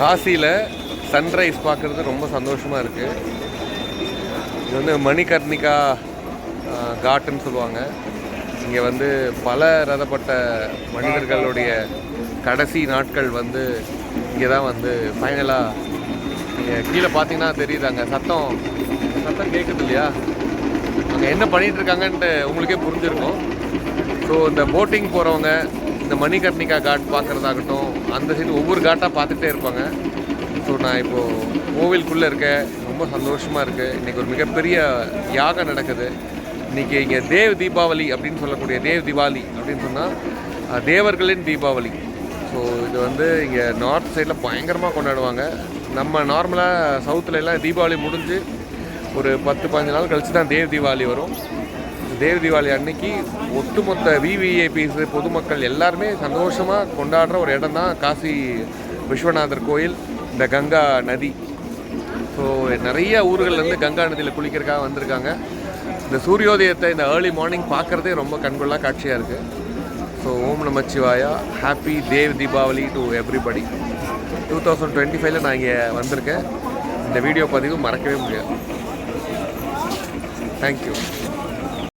காசியில் சன்ரைஸ் பார்க்குறது ரொம்ப சந்தோஷமாக இருக்குது இது வந்து மணிகர்ணிகா காட்டுன்னு சொல்லுவாங்க. இங்கே வந்து பல ரதப்பட்ட மனிதர்களுடைய கடைசி நாட்கள் வந்து இங்கே தான் வந்து ஃபைனலாக நீங்கள் கீழே பார்த்தீங்கன்னா தெரியுது அங்கே. சத்தம் சத்தம் கேட்குது இல்லையா? அங்கே என்ன பண்ணிகிட்ருக்காங்கன்ட்டு உங்களுக்கே புரிஞ்சிருக்கும். ஸோ இந்த போட்டிங் போகிறவங்க இந்த மணிகர்ணிகா காட் பார்க்குறதாகட்டும் அந்த சைடு ஒவ்வொரு காட்டாக பார்த்துட்டே இருப்பாங்க. ஸோ நான் இப்போது கோவிலுக்குள்ளே இருக்கேன். ரொம்ப சந்தோஷமாக இருக்குது இன்றைக்கி ஒரு மிகப்பெரிய யாகம் நடக்குது. இன்றைக்கி இங்கே தேவ் தீபாவளி அப்படின்னு சொல்லக்கூடிய தேவ் திவாலி அப்படின்னு சொன்னால் தேவர்களின் தீபாவளி. ஸோ இது வந்து இங்கே நார்த் சைடில் பயங்கரமாக கொண்டாடுவாங்க. நம்ம நார்மலாக சவுத்தில் எல்லாம் தீபாவளி முடிஞ்சு ஒரு பத்து பதினஞ்சு நாள் கழிச்சு தான் தேவ் தீபாவளி வரும். தேவ் தீபாவளி அன்னைக்கு ஒட்டுமொத்த விவிஐபிஸ் பொதுமக்கள் எல்லாருமே சந்தோஷமாக கொண்டாடுற ஒரு இடம் தான் காசி விஸ்வநாதர் கோயில் இந்த கங்கா நதி. ஸோ நிறைய ஊர்கள்லேருந்து கங்கா நதியில் குளிக்கிறக்காக வந்திருக்காங்க. இந்த சூரியோதயத்தை இந்த ஏர்லி மார்னிங் பார்க்குறதே ரொம்ப கண்கொள்ளா காட்சியாக இருக்குது so Om Namashivaya happy Dev Deepavali to everybody two thousand twenty ஃபைவ்ல நான் இங்கே வந்திருக்கேன். இந்த வீடியோ பதிவு மறக்கவே முடியாது. தேங்க்யூ